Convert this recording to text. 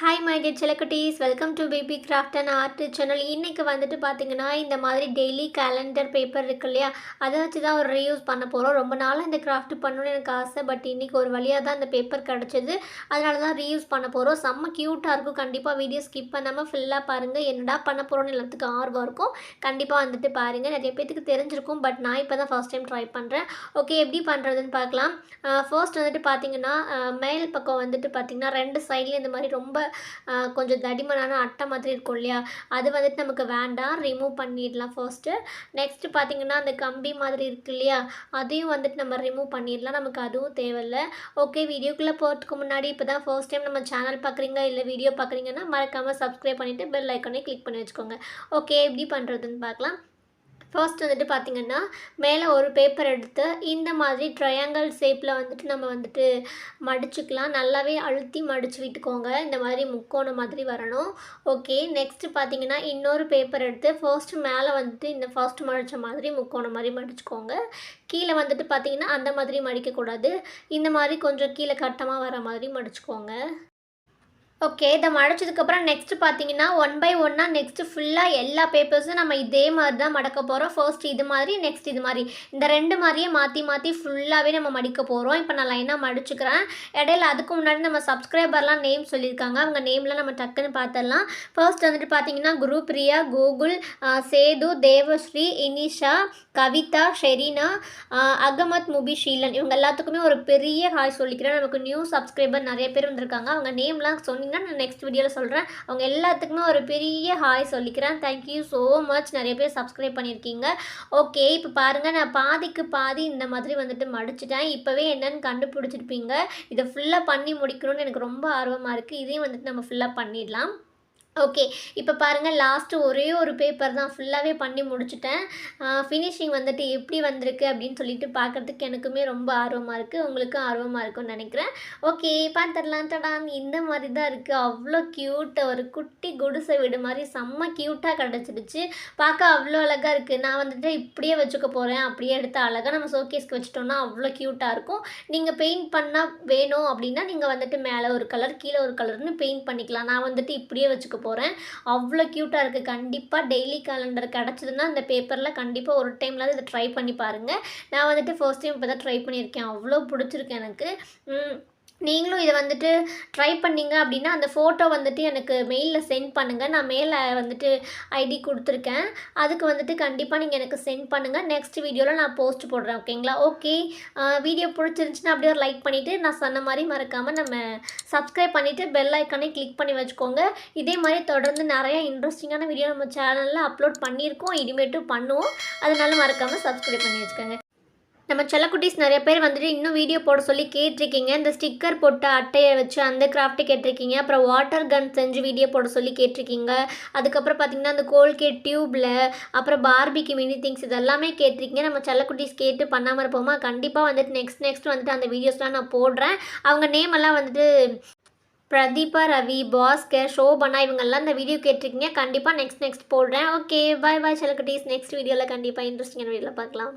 Hi my dear செலக்குட்டீஸ் welcome to baby craft and art channel இன்றைக்கி வந்துட்டு பார்த்தீங்கன்னா இந்த மாதிரி டெய்லி கேலண்டர் பேப்பர் இருக்கு இல்லையா? அதை வச்சு தான் ஒரு ரீயூஸ் பண்ண போகிறோம் ரொம்ப நாளாக இந்த கிராஃப்ட் பண்ணணும்னு எனக்கு ஆசை. பட் இன்றைக்கி ஒரு வழியாக தான் இந்த பேப்பர் கிடச்சிது. அதனால தான் ரீயூஸ் பண்ண போகிறோம் செம்ம க்யூட்டாக இருக்கும். கண்டிப்பாக வீடியோ ஸ்கிப் பண்ணாமல் ஃபுல்லாக பாருங்கள் என்னடா பண்ண போகிறோன்னு எல்லாத்துக்கும் ஆர்வம் இருக்கும். கண்டிப்பாக வந்துட்டு பாருங்கள் நிறைய பேத்துக்கு தெரிஞ்சிருக்கும். பட் நான் இப்போ தான் ஃபஸ்ட் டைம் ட்ரை பண்ணுறேன் ஓகே எப்படி பண்ணுறதுன்னு பார்க்கலாம் ஃபர்ஸ்ட் வந்துட்டு பார்த்தீங்கன்னா மேல் பக்கம் வந்துட்டு பார்த்தீங்கன்னா ரெண்டு சைட்லேயும் இந்த மாதிரி ரொம்ப கொஞ்சம் தடிமனான அட்டை மாதிரி இருக்கும் இல்லையா? அது வந்துட்டு நமக்கு வேண்டாம். ரிமூவ் பண்ணிடலாம் ஃபர்ஸ்ட்டு நெக்ஸ்ட்டு பார்த்தீங்கன்னா அந்த கம்பி மாதிரி இருக்கு இல்லையா? அதையும் வந்துட்டு நம்ம ரிமூவ் பண்ணிடலாம். நமக்கு அதுவும் தேவையில்ல. ஓகே வீடியோக்குள்ளே போகிறதுக்கு முன்னாடி இப்போ தான் ஃபர்ஸ்ட் டைம் நம்ம சேனல் பார்க்குறீங்க இல்லை வீடியோ பார்க்குறீங்கன்னா மறக்காமல் சப்ஸ்கிரைப் பண்ணிவிட்டு பெல் ஐக்கானே கிளிக் பண்ணி வச்சுக்கோங்க. ஓகே எப்படி பண்ணுறதுன்னு பார்க்கலாம். ஃபர்ஸ்ட் வந்துட்டு பார்த்திங்கன்னா மேலே ஒரு பேப்பர் எடுத்து இந்த மாதிரி ட்ரையாங்கிள் ஷேப்பில் வந்துட்டு நம்ம வந்துட்டு மடிச்சுக்கலாம். நல்லாவே அழுத்தி மடிச்சு விட்டுக்கோங்க. இந்த மாதிரி முக்கோணம் மாதிரி வரணும். ஓகே நெக்ஸ்ட்டு பார்த்தீங்கன்னா இன்னொரு பேப்பர் எடுத்து ஃபர்ஸ்ட் மேலே வந்துட்டு இந்த ஃபர்ஸ்ட் மடித்த மாதிரி முக்கோணம் மாதிரி மடிச்சுக்கோங்க. கீழே வந்துட்டு பார்த்தீங்கன்னா அந்த மாதிரி மடிக்கக்கூடாது. இந்த மாதிரி கொஞ்சம் கீழே கட்டமாக வர மாதிரி மடிச்சுக்கோங்க. ஓகே இதை மடிச்சதுக்கப்புறம் நெக்ஸ்ட் பார்த்தீங்கன்னா ஒன் பை ஒன்னாக நெக்ஸ்ட்டு ஃபுல்லாக எல்லா பேப்பர்ஸும் நம்ம இதே மாதிரி தான் மடக்க போகிறோம் ஃபர்ஸ்ட் இது மாதிரி நெக்ஸ்ட் இது மாதிரி. இந்த ரெண்டு மாதிரியே மாற்றி மாற்றி ஃபுல்லாகவே நம்ம மடிக்க போகிறோம் இப்போ நான் லைனாக மடிச்சுக்கிறேன். இடையில அதுக்கு முன்னாடி நம்ம சப்ஸ்கிரைபர்லாம் நேம் சொல்லியிருக்காங்க. அவங்க நேம்லாம் நம்ம டக்குன்னு பார்த்துடலாம் ஃபர்ஸ்ட் வந்துட்டு பார்த்தீங்கன்னா குரு பிரியா கோகுல் சேது தேவஸ்ரீ இனிஷா கவிதா ஷெரீனா அகமத் முபி ஷீலன். இவங்க எல்லாத்துக்குமே ஒரு பெரிய ஹாய் சொல்லிக்கிறேன். நமக்கு நியூ சப்ஸ்கிரைபர் நிறைய பேர் வந்திருக்காங்க. அவங்க நேம்லாம் சொன்னி சொன்னீங்கன்னா நான் நெக்ஸ்ட் வீடியோவில் சொல்கிறேன் அவங்க எல்லாத்துக்குமே ஒரு பெரிய ஹாய் சொல்லிக்கிறேன். தேங்க்யூ ஸோ மச் நிறைய பேர் சப்ஸ்கிரைப் பண்ணியிருக்கீங்க. ஓகே இப்போ பாருங்கள் நான் பாதிக்கு பாதி இந்த மாதிரி வந்துட்டு மடிச்சிட்டேன். இப்போவே என்னென்னு கண்டுபிடிச்சிருப்பீங்க. இதை ஃபுல்லாக பண்ணி முடிக்கணும்னு எனக்கு ரொம்ப ஆர்வமாக இருக்குது இதையும் வந்துட்டு நம்ம ஃபுல்லாக பண்ணிடலாம். ஓகே இப்போ பாருங்கள் லாஸ்ட்டு ஒரே ஒரு பேப்பர் தான். ஃபுல்லாகவே பண்ணி முடிச்சுட்டேன். ஃபினிஷிங் வந்துட்டு எப்படி வந்திருக்கு அப்படின்னு சொல்லிட்டு பார்க்குறதுக்கு எனக்குமே ரொம்ப ஆர்வமாக இருக்குது உங்களுக்கும் ஆர்வமாக இருக்கும்னு நினைக்கிறேன். ஓகே பார்த்துடலாம் தடான் இந்த மாதிரி தான் இருக்குது அவ்வளோ க்யூட் ஒரு குட்டி குடிசை வீடு மாதிரி செம்ம க்யூட்டாக கிடச்சிடுச்சு. பார்க்க அவ்வளோ அழகாக இருக்குது நான் வந்துட்டு இப்படியே வச்சுக்க போகிறேன் அப்படியே எடுத்து அழகாக நம்ம ஷோகேஸ்க்கு வச்சிட்டோம்னா அவ்வளோ க்யூட்டாக இருக்கும். நீங்கள் பெயிண்ட் பண்ணால் வேணும் அப்படின்னா நீங்கள் வந்துட்டு மேலே ஒரு கலர் கீழே ஒரு கலர்னு பெயிண்ட் பண்ணிக்கலாம். நான் வந்துட்டு இப்படியே வச்சுக்க போகிறேன் அவ்வளோ க்யூட்டாக இருக்குது கண்டிப்பாக டெய்லி கேலண்டர் கிடச்சிதுன்னா அந்த பேப்பரில் கண்டிப்பாக ஒரு டைம்லாவது இதை ட்ரை பண்ணி பாருங்கள் நான் வந்துட்டு ஃபர்ஸ்ட் டைம் இப்போ தான் ட்ரை பண்ணியிருக்கேன். அவ்வளோ பிடிச்சிருக்கு எனக்கு. நீங்களும் இதை வந்துட்டு ட்ரை பண்ணீங்க அப்படின்னா அந்த ஃபோட்டோ வந்துட்டு எனக்கு மெயிலில் சென்ட் பண்ணுங்கள் நான் மேலே வந்துட்டு ஐடி கொடுத்துருக்கேன். அதுக்கு வந்துட்டு கண்டிப்பாக நீங்கள் எனக்கு சென்ட் பண்ணுங்கள் நெக்ஸ்ட் வீடியோவில் நான் போஸ்ட் போடுறேன் ஓகேங்களா ஓகே வீடியோ பிடிச்சிருந்துச்சுன்னா அப்படியே ஒரு லைக் பண்ணிவிட்டு நான் சொன்ன மாதிரி மறக்காமல் நம்ம சப்ஸ்கிரைப் பண்ணிவிட்டு பெல் ஐக்கானே கிளிக் பண்ணி வச்சுக்கோங்க. இதே மாதிரி தொடர்ந்து நிறையா இன்ட்ரெஸ்டிங்கான வீடியோ நம்ம சேனலில் அப்லோட் பண்ணியிருக்கோம். இனிமேட்டும் பண்ணுவோம். அதனால மறக்காமல் சப்ஸ்கிரைப் பண்ணி வச்சுக்கோங்க. நம்ம செல்லக்குட்டீஸ் நிறைய பேர் வந்துட்டு இன்னும் வீடியோ போட சொல்லி கேட்டிருக்கீங்க. இந்த ஸ்டிக்கர் போட்ட அட்டையை வச்சு அந்த கிராஃப்ட்டு கேட்டிருக்கீங்க. அப்புறம் வாட்டர் கன் செஞ்சு வீடியோ போட சொல்லி கேட்டிருக்கீங்க. அதுக்கப்புறம் பார்த்தீங்கன்னா அந்த கோல்கேட் டியூப்பில் அப்புறம் பார்பிக்கு மினி திங்ஸ் இதெல்லாமே கேட்டிருக்கீங்க. நம்ம செல்லக்குட்டீஸ் கேட்டு பண்ணாமல் இருப்போமா? கண்டிப்பாக வந்துட்டு நெக்ஸ்ட் நெக்ஸ்ட் வந்துட்டு அந்த வீடியோஸ்லாம் நான் போடுறேன். அவங்க நேம் எல்லாம் வந்துட்டு பிரதீபா ரவி பாஸ்கர் ஷோபனா இவங்கெல்லாம் இந்த வீடியோ கேட்டிருக்கீங்க. கண்டிப்பாக நெக்ஸ்ட் நெக்ஸ்ட் போடுறேன். ஓகே பாய் பாய் செல்லக்குட்டீஸ். நெக்ஸ்ட் வீடியோவில் கண்டிப்பாக இன்ட்ரெஸ்டிங்கான வீடியோவில் பார்க்கலாம்.